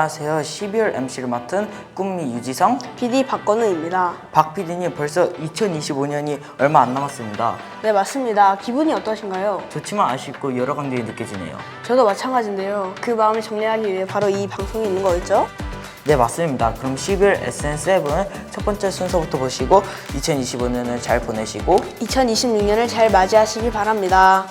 안녕하세요. 12월 MC를 맡은 꿈미 유지성. PD 박건우입니다. 박 PD님 벌써 2025년이 얼마 안 남았습니다. 네, 맞습니다. 기분이 어떠신가요? 좋지만 아쉽고 여러 감정이 느껴지네요. 저도 마찬가지인데요. 그 마음을 정리하기 위해 바로 이 방송이 있는 거였죠? 네, 맞습니다. 그럼 12월 SN7 첫 번째 순서부터 보시고 2025년을 잘 보내시고 2026년을 잘 맞이하시기 바랍니다.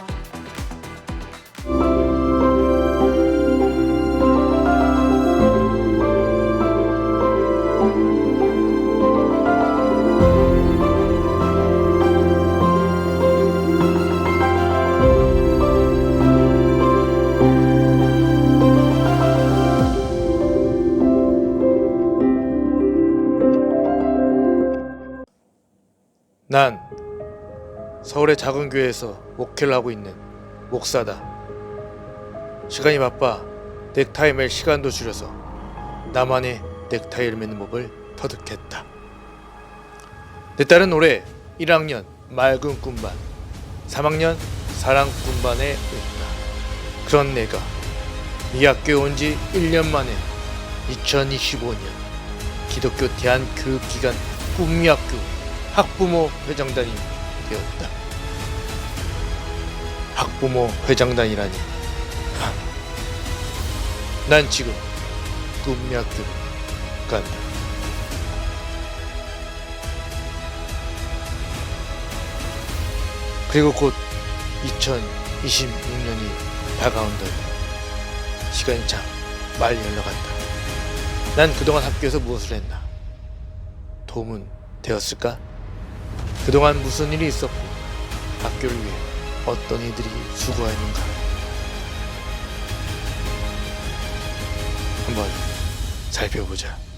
난 서울의 작은 교회에서 목회를 하고 있는 목사다. 시간이 바빠 넥타이 맬 시간도 줄여서 나만의 넥타이를 매는 법을 터득했다. 내 딸은 올해 1학년 맑은 꿈반, 3학년 사랑 꿈반에 있다. 그런 내가 이 학교에 온 지 1년 만에 2025년 기독교 대한교육기관 꿈미학교 학부모 회장단이 되었다. 학부모 회장단이라니. 하. 난 지금 학교로 간다. 그리고 곧 2026년이 다가온다. 시간이 참 빨리 흘러간다. 난 그동안 학교에서 무엇을 했나? 도움은 되었을까? 그동안 무슨 일이 있었고 학교를 위해 어떤 이들이 수고했는가 한번 살펴보자.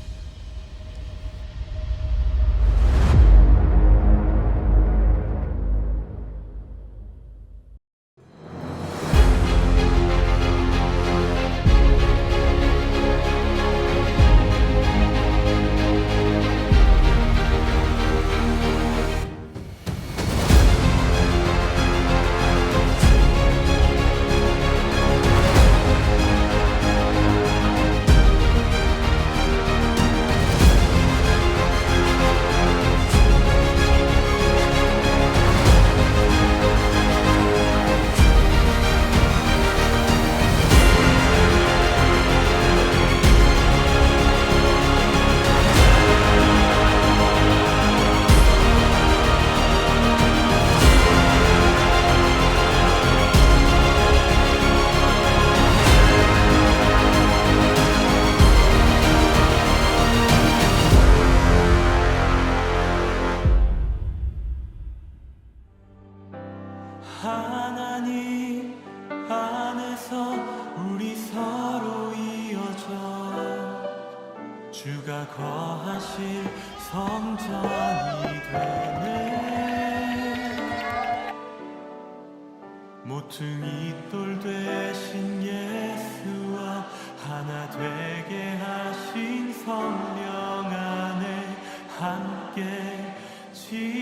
지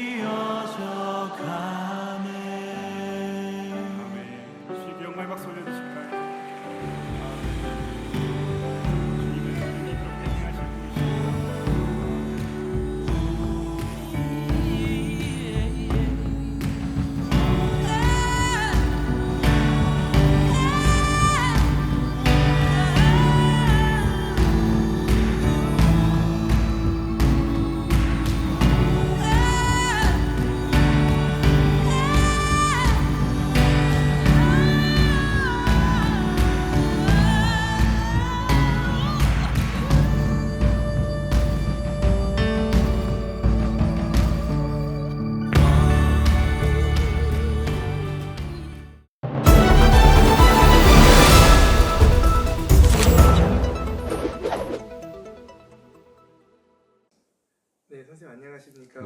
안녕하십니까?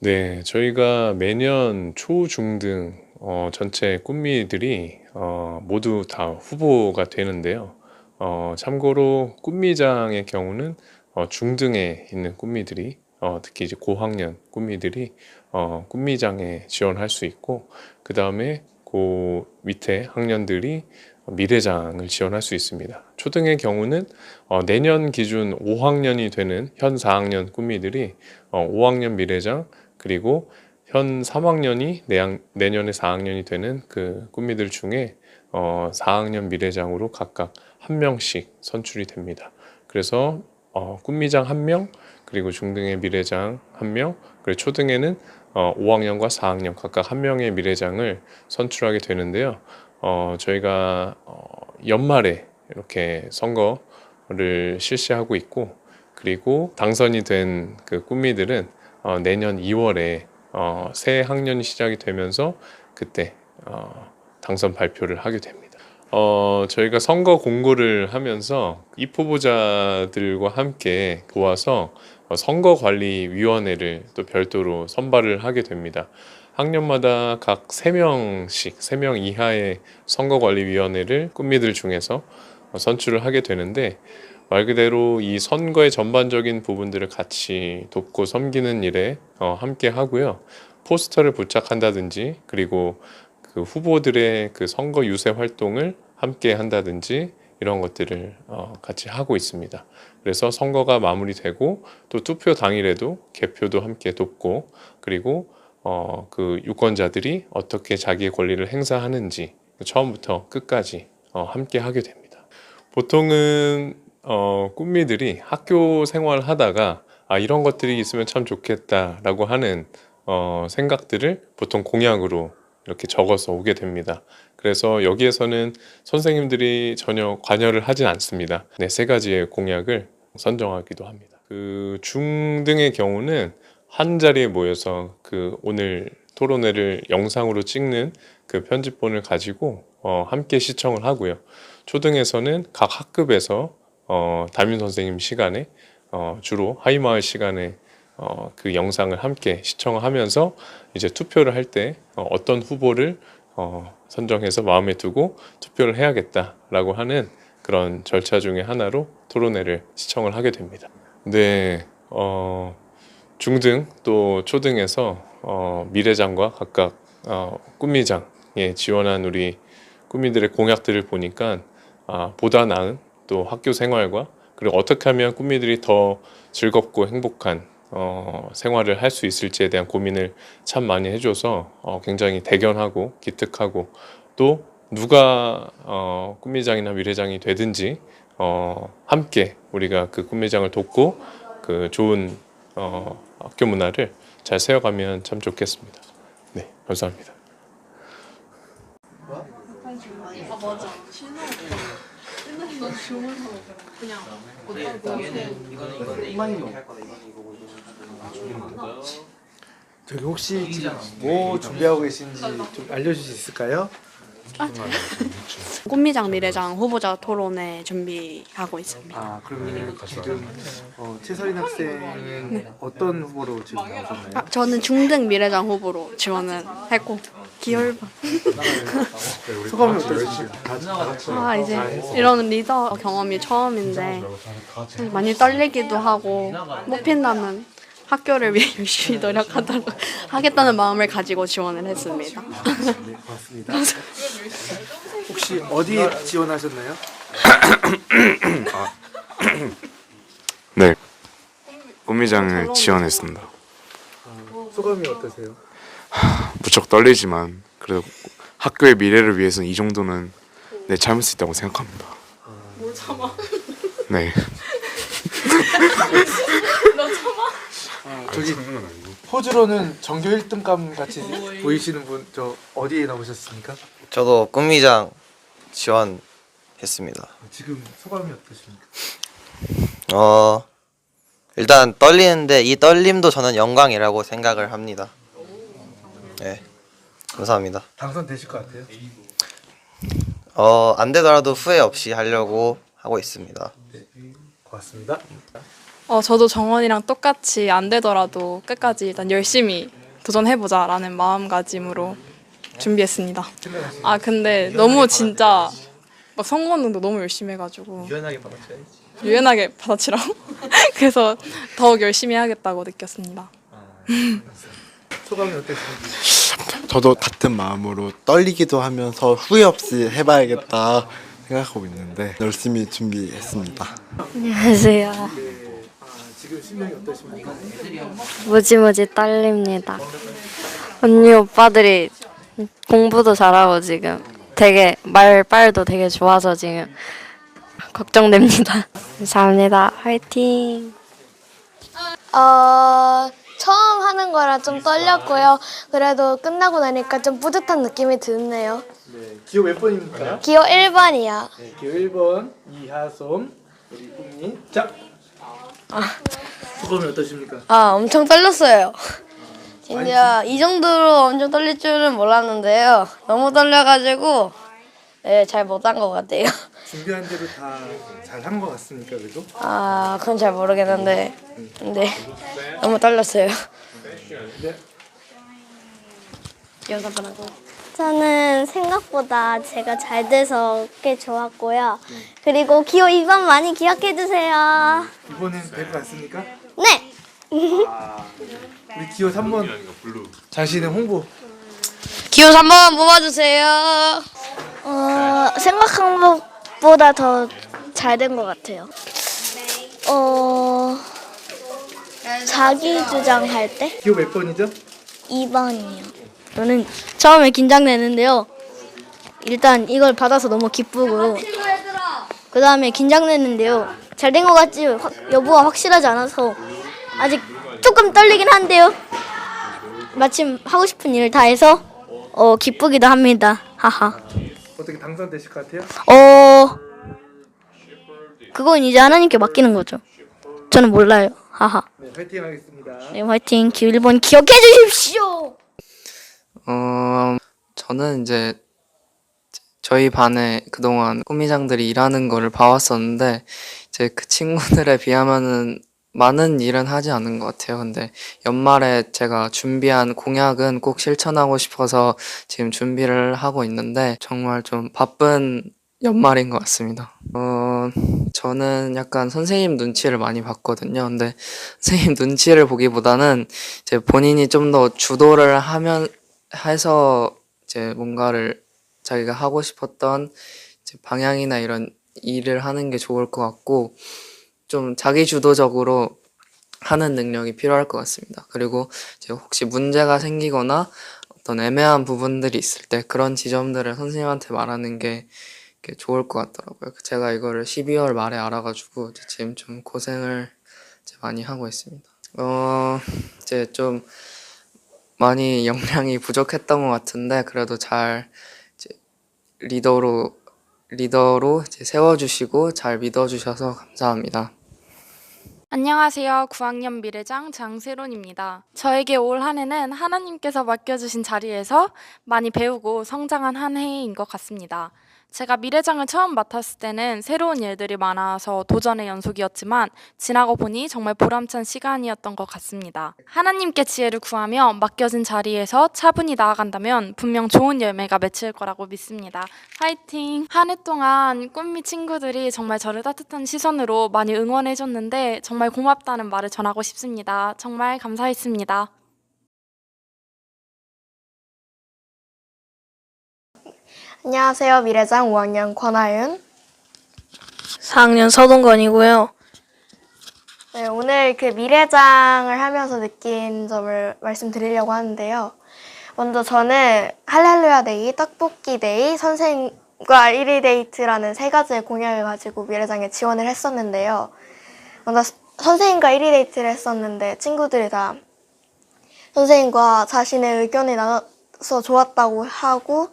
네, 저희가 매년 초, 중 등 어, 전체 꿈미들이 어, 모두 다 후보가 되는데요. 어, 참고로 꿈미장의 경우는 어, 중등에 있는 꿈미들이 어, 특히 이제 고학년 꿈미들이 어, 꿈미장에 지원할 수 있고 그 다음에 그 밑에 학년들이 미래장을 지원할 수 있습니다. 초등의 경우는 어, 내년 기준 5학년이 되는 현 4학년 꿈미들이 어, 5학년 미래장 그리고 현 3학년이 내학, 내년에 4학년이 되는 그 꿈미들 중에 어, 4학년 미래장으로 각각 한 명씩 선출이 됩니다. 그래서 어, 꿈미장 한 명, 그리고 중등의 미래장 한 명, 그리고 초등에는 어, 5학년과 4학년 각각 한 명의 미래장을 선출하게 되는데요. 어, 저희가 어, 연말에 이렇게 선거를 실시하고 있고, 그리고 당선이 된 그 꿈미들은 어, 내년 2월에 어, 새 학년이 시작이 되면서 그때 어, 당선 발표를 하게 됩니다. 어, 저희가 선거 공고를 하면서 입 후보자들과 함께 도와서 어, 선거관리위원회를 또 별도로 선발을 하게 됩니다. 학년마다 각 3명씩, 3명 이하의 선거관리위원회를 꿈미들 중에서 어, 선출을 하게 되는데 말 그대로 이 선거의 전반적인 부분들을 같이 돕고 섬기는 일에 어, 함께 하고요. 포스터를 부착한다든지 그리고 그 후보들의 그 선거 유세 활동을 함께 한다든지 이런 것들을 어, 같이 하고 있습니다. 그래서 선거가 마무리되고 또 투표 당일에도 개표도 함께 돕고 그리고 어, 그 유권자들이 어떻게 자기의 권리를 행사하는지 처음부터 끝까지 어, 함께 하게 됩니다. 보통은 어, 꿈미들이 학교 생활을 하다가 아 이런 것들이 있으면 참 좋겠다라고 하는 어, 생각들을 보통 공약으로 이렇게 적어서 오게 됩니다. 그래서 여기에서는 선생님들이 전혀 관여를 하진 않습니다. 네, 세 가지의 공약을 선정하기도 합니다. 그 중등의 경우는 한 자리에 모여서 그 오늘 토론회를 영상으로 찍는 그 편집본을 가지고 어, 함께 시청을 하고요. 초등에서는 각 학급에서 어, 담임 선생님 시간에 어, 주로 하이마을 시간에 어, 그 영상을 함께 시청하면서 이제 투표를 할 때 어, 어떤 후보를 어, 선정해서 마음에 두고 투표를 해야겠다라고 하는 그런 절차 중에 하나로 토론회를 시청을 하게 됩니다. 근데 어, 중등 또 초등에서 어, 미래장과 각각 어, 꿈미장에 지원한 우리 꿈미들의 공약들을 보니까 아, 보다 나은 또 학교 생활과 그리고 어떻게 하면 꿈미들이 더 즐겁고 행복한 어, 생활을 할 수 있을지에 대한 고민을 참 많이 해줘서 어, 굉장히 대견하고 기특하고 또 누가 어, 꿈미장이나 미래장이 되든지 어, 함께 우리가 그 꿈미장을 돕고 그 좋은 어, 학교 문화를 잘 세워가면 참 좋겠습니다. 네, 감사합니다. 저기 혹시 지금 뭐 준비하고 계신지 좀 알려주실 수 있을까요? 꽃미장 미래장 후보자 토론회 준비하고 있습니다. 아 그러면 지금 어, 최설인 학생은 어떤 후보로 지금 나오셨나요? 아, 저는 중등 미래장 후보로 지원을 했고 기열반. 소감이 어떠신지? 아 이제 이런 리더 경험이 처음인데 많이 떨리기도 하고 뽑힌다면 학교를 위해 열심히 노력하도록 하겠다는 마음을 가지고 지원을 했습니다. 네, 고맙습니다. 혹시 어디 지원하셨나요? 네, 꽃미장을 지원했습니다. 소감이 어떠세요? 무척 떨리지만 그래도 학교의 미래를 위해서는 이 정도는 네 참을 수 있다고 생각합니다. 뭘 참아? 네. 아, 저기 호주로는 전교 1등감 같이 보이시는 분 저 어디에 나오셨습니까? 저도 꿈미장 지원했습니다. 지금 소감이 어떠십니까? 어 일단 떨리는데 이 떨림도 저는 영광이라고 생각을 합니다. 네, 감사합니다. 당선되실 것 같아요? 어안 되더라도 후회 없이 하려고 하고 있습니다. 고맙습니다. 어, 저도 정원이랑 똑같이 안 되더라도 끝까지 일단 열심히 도전해보자라는 마음가짐으로 준비했습니다. 아, 근데 너무 진짜 막 선거 운동도 너무 열심히 해가지고 유연하게 받아쳐야지. 유연하게 받아치라고? 그래서 더욱 열심히 해야겠다고 느꼈습니다. 소감이 어떠신지? 저도 같은 마음으로 떨리기도 하면서 후회 없이 해봐야겠다 생각하고 있는데 열심히 준비했습니다. 안녕하세요. 아, 지금 심정이 어떠십니까? 무지무지 떨립니다. 언니 오빠들이 공부도 잘하고 지금 되게 말빨도 되게 좋아서 지금 걱정됩니다. 감사합니다. 화이팅! 어, 처음 하는 거라 좀 떨렸고요. 그래도 끝나고 나니까 좀 뿌듯한 느낌이 드네요. 네, 기호 몇 번입니까? 기호 1번이요. 네, 기호 1번 이하솜 우리 꿈이 자 소감이 어떠십니까? 아, 엄청 떨렸어요. 진짜 이 정도로 엄청 떨릴 줄은 몰랐는데요. 너무 떨려가지고 예, 잘 못한 것 같아요. 준비한 대로 다 잘 한 것 같습니까 그래도? 아, 그건 잘 모르겠는데, 근데 너무 떨렸어요. 네. 연습하고. 저는 생각보다 제가 잘 돼서 꽤 좋았고요. 그리고 기호 2번 많이 기억해 주세요. 이번엔 될것 같습니까? 네. 우리 기호 3번 자신의 홍보 기호 3번 뽑아주세요. 어, 생각한 것보다 더 잘 된 것 같아요. 어, 자기 주장할 때 기호 몇 번이죠? 2번이요. 저는 처음에 긴장되는데요. 일단 이걸 받아서 너무 기쁘고 그 다음에 긴장되는데요. 잘 된 것 같지 확- 여부가 확실하지 않아서 아직 조금 떨리긴 한데요. 마침 하고 싶은 일을 다 해서 어, 기쁘기도 합니다. 하하. 어떻게 당선되실 것 같아요? 어 그건 이제 하나님께 맡기는 거죠. 저는 몰라요. 하하. 네 파이팅 하겠습니다 네, 화이팅. 기 1번 기억해 주십시오. 어, 저는 이제 저희 반에 그동안 꾸미장들이 일하는 거를 봐왔었는데 이제 그 친구들에 비하면은 많은 일은 하지 않은 것 같아요. 근데 연말에 제가 준비한 공약은 꼭 실천하고 싶어서 지금 준비를 하고 있는데 정말 좀 바쁜 연말인 것 같습니다. 어, 저는 약간 선생님 눈치를 많이 봤거든요. 근데 선생님 눈치를 보기보다는 이제 본인이 좀 더 주도를 하면 해서 이제 뭔가를 자기가 하고 싶었던 방향이나 이런 일을 하는 게 좋을 것 같고 좀 자기 주도적으로 하는 능력이 필요할 것 같습니다. 그리고 혹시 문제가 생기거나 어떤 애매한 부분들이 있을 때 그런 지점들을 선생님한테 말하는 게 좋을 것 같더라고요. 제가 이거를 12월 말에 알아가지고 지금 좀 고생을 많이 하고 있습니다. 어, 이제 좀 많이 역량이 부족했던 것 같은데 그래도 잘 리더로 리더로 세워주시고 잘 믿어주셔서 감사합니다. 안녕하세요. 9학년 미래장 장세론입니다. 저에게 올 한 해는 하나님께서 맡겨주신 자리에서 많이 배우고 성장한 한 해인 것 같습니다. 제가 미래장을 처음 맡았을 때는 새로운 일들이 많아서 도전의 연속이었지만 지나고 보니 정말 보람찬 시간이었던 것 같습니다. 하나님께 지혜를 구하며 맡겨진 자리에서 차분히 나아간다면 분명 좋은 열매가 맺힐 거라고 믿습니다. 화이팅! 한 해 동안 꿈미 친구들이 정말 저를 따뜻한 시선으로 많이 응원해줬는데 정말 고맙다는 말을 전하고 싶습니다. 정말 감사했습니다. 안녕하세요. 미래장 5학년 권하윤. 4학년 서동건이고요. 네, 오늘 그 미래장을 하면서 느낀 점을 말씀드리려고 하는데요. 먼저 저는 할렐루야 데이, 떡볶이 데이, 선생과 1위 데이트라는 세 가지의 공약을 가지고 미래장에 지원을 했었는데요. 먼저 스- 선생님과 1위 데이트를 했었는데 친구들이 다 선생님과 자신의 의견이 나눠서 좋았다고 하고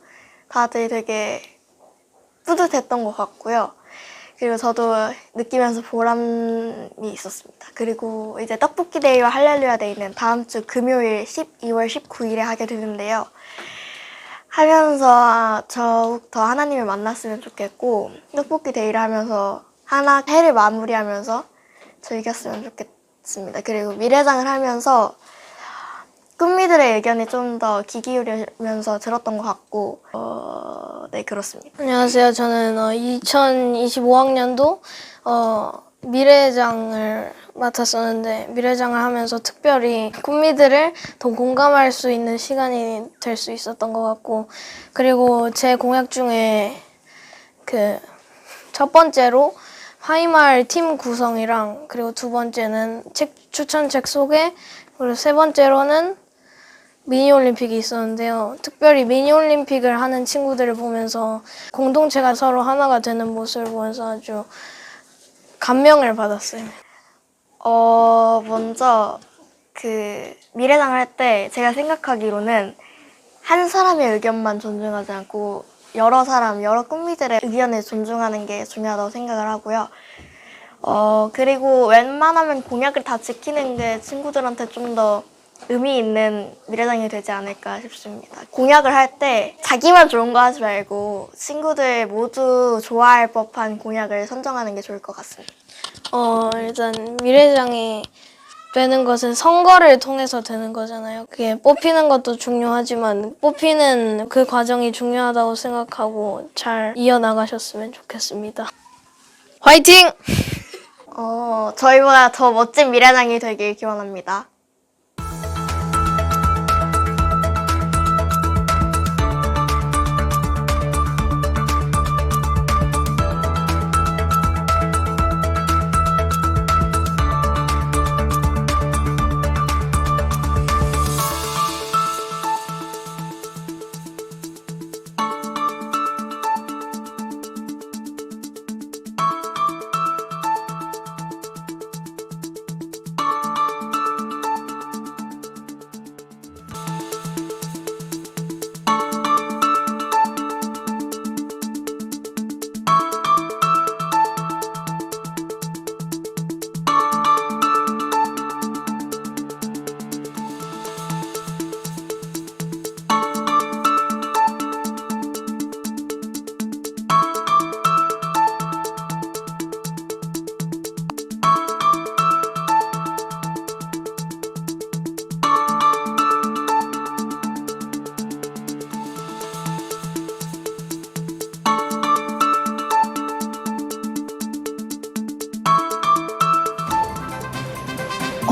다들 되게 뿌듯했던 것 같고요. 그리고 저도 느끼면서 보람이 있었습니다. 그리고 이제 떡볶이 데이와 할렐루야 데이는 다음 주 금요일 12월 19일에 하게 되는데요. 하면서 더욱 더 하나님을 만났으면 좋겠고 떡볶이 데이를 하면서 하나 해를 마무리하면서 즐겼으면 좋겠습니다. 그리고 미래장을 하면서 꿈미들의 의견이 좀 더 귀 기울이면서 들었던 것 같고 어, 네 그렇습니다. 안녕하세요. 저는 어, 2025학년도 어, 미래장을 맡았었는데 미래장을 하면서 특별히 꿈미들을 더 공감할 수 있는 시간이 될 수 있었던 것 같고 그리고 제 공약 중에 그 첫 번째로 화이마을 팀 구성이랑 그리고 두 번째는 책 추천책 소개 그리고 세 번째로는 미니 올림픽이 있었는데요. 특별히 미니 올림픽을 하는 친구들을 보면서 공동체가 서로 하나가 되는 모습을 보면서 아주 감명을 받았어요. 어, 먼저 그 미래장을 할 때 제가 생각하기로는 한 사람의 의견만 존중하지 않고 여러 사람, 여러 꿈미들의 의견을 존중하는 게 중요하다고 생각을 하고요. 어, 그리고 웬만하면 공약을 다 지키는 게 친구들한테 좀더 의미 있는 미래장이 되지 않을까 싶습니다. 공약을 할 때 자기만 좋은 거 하지 말고 친구들 모두 좋아할 법한 공약을 선정하는 게 좋을 것 같습니다. 어, 일단 미래장이 되는 것은 선거를 통해서 되는 거잖아요. 그게 뽑히는 것도 중요하지만 뽑히는 그 과정이 중요하다고 생각하고 잘 이어나가셨으면 좋겠습니다. 화이팅! 어, 저희보다 더 멋진 미래장이 되길 기원합니다.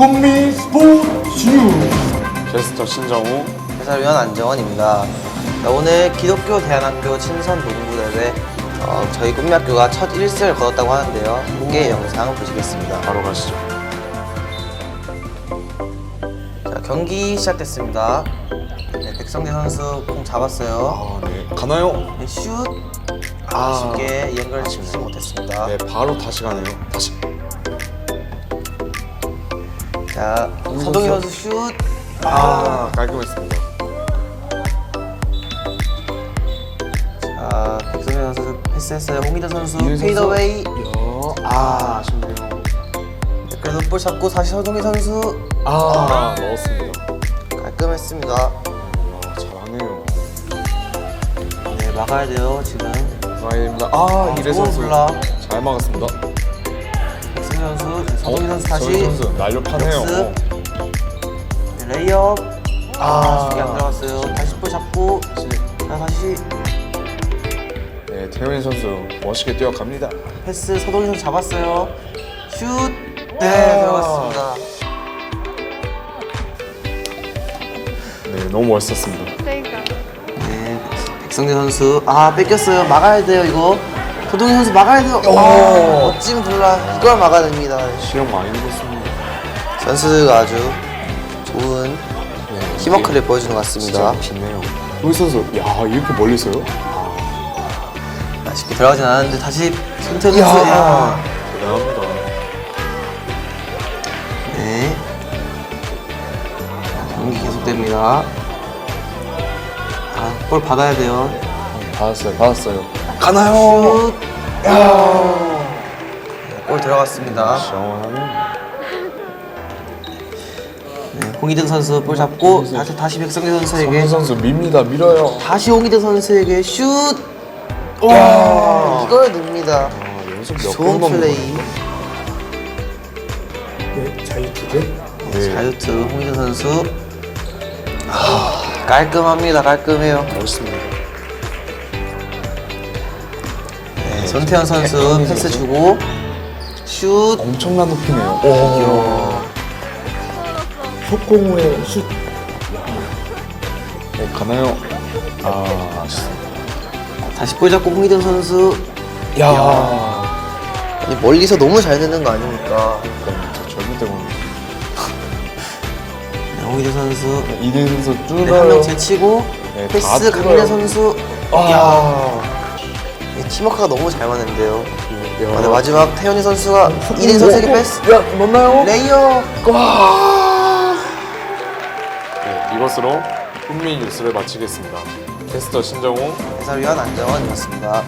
꿈미 스포츠 게스터 신정우 해설위원 안정원입니다. 네, 오늘 기독교 대안학교 친선 농구대회 어, 저희 꿈미학교가 첫 1승을 거뒀다고 하는데요. 함께 영상 보시겠습니다. 바로 가시죠. 자, 경기 시작됐습니다. 네, 백성대 선수 공 잡았어요. 아, 네. 가나요? 네, 슛 아, 쉽게 연결 지키지 못했습니다. 네, 바로 다시 가네요. 다시. 자, 서동희 선수 슛. 아, 깔끔했습니다. 자, 백성대 선수 패스했어요. 홍희대 선수 이윤 선수. 페이더웨이. 야, 아, 아쉽네요. 네, 그래도 볼 잡고 다시 서동희 선수 아, 넣었습니다. 깔끔했습니다. 아, 잘하네요. 네, 막아야 돼요 지금. 라인입니다. 아, 이래 선수 몰라. 잘 막았습니다. 서동희 선수 다시. 선수 날렵하네요. 역습. 네, 레이업. 아, 아. 저기 안 들어갔어요. 다시 볼 잡고. 자, 다시 네, 태훈 선수 멋있게 뛰어갑니다. 패스 서동희 선수 잡았어요. 슛. 네, 아. 들어갔습니다. 네, 너무 멋있었습니다. 네, 백성재 선수. 아, 뺏겼어요. 막아야 돼요, 이거. 서동희 선수 막아야 돼요. 아, 멋진 블락. 이걸 막아야 됩니다. 시험 많이 읽었습니다. 선수가 아주 좋은 팀워크를 보여주는 것 같습니다. 네, 진짜 좋네요. 우리 선수, 야 이렇게 멀리서요? 아쉽게 들어가진 않았는데 다시 손태현 이야. 선수. 야. 대단합니다. 네. 경기 계속됩니다. 아, 볼 받아야 돼요. 받았어요, 받았어요. 가나요? 슛. 야. 네, 골 들어갔습니다. 네, 홍희등 선수 볼 잡고 다시 다시 백성재 선수에게 선수 밉니다, 밀어요. 다시 홍희등 선수에게 슛. 와, 이걸 넣습니다. 아, 연속 몇 좋은 번 플레이. 네, 자유투죠? 네, 자유투 홍희등 선수. 아, 깔끔합니다. 깔끔해요. 멋있습니다. 네, 손태현 선수 패스 주고 슛. 엄청난 높이네요. 귀여워. 속공 후에 슛. 네, 가나요? 아, 아쉽습니다. 다시 볼 잡고 홍희등 선수. 야. 아니 멀리서 너무 잘 듣는 거 아닙니까? 저 젊을 때보면 네, 홍희등 선수. 이대 선수 네, 뚫어요. 한명 제치고 네, 다 패스 뚫어요. 강민혜 선수. 아. 야. 이 팀워크가 너무 잘 맞는데요. 야. 아, 네, 마지막 태현이 선수가 이등 선수에게 패스. 야, 넣나요? 레이어. 와. 네, 이것으로 꿈미 뉴스를 마치겠습니다. 캐스터 신정호 해설위원 안정원이었습니다.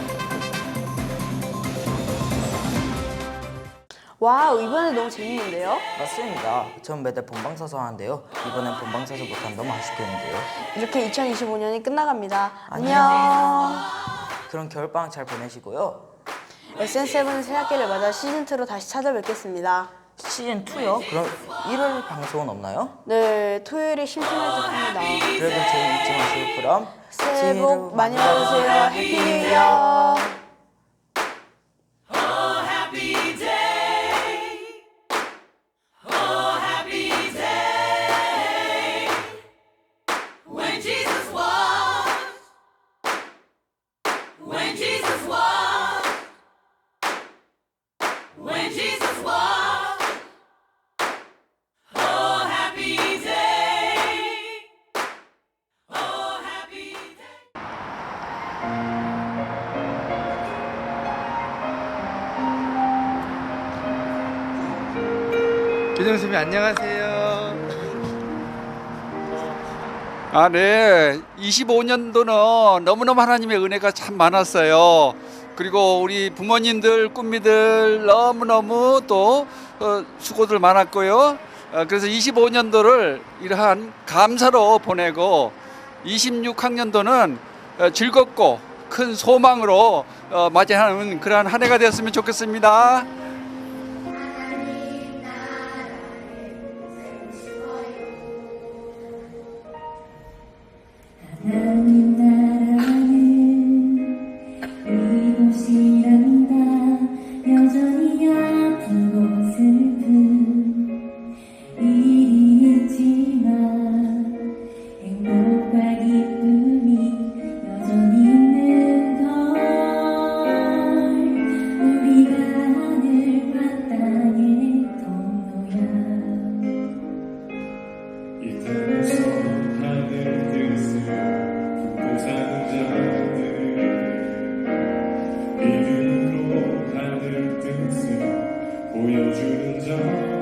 와우 이번에 너무 재밌는데요? 맞습니다. 전 매달 본방사수 하는데요. 이번엔 본방사수 못한 너무 아쉽겠는데요. 이렇게 2025년이 끝나갑니다. 안녕. 그럼 겨울방학 잘 보내시고요. SN7 새학기를 맞아 시즌2로 다시 찾아뵙겠습니다. 시즌 2요? 그럼 1월 방송은 없나요? 네, 토요일에 심심할 듯 합니다. 그래도 저희 잊지 마시고 그럼 새해 복 많이 받으세요. 해피 뉴 이어. 선생님 안녕하세요. 아, 네. 25년도는 너무너무 하나님의 은혜가 참 많았어요. 그리고 우리 부모님들, 꿈미들 너무너무 또 어, 수고들 많았고요. 어, 그래서 25년도를 이러한 감사로 보내고 26학년도는 어, 즐겁고 큰 소망으로 어, 맞이하는 그러한 한 해가 되었으면 좋겠습니다. Amen. 不要去乱找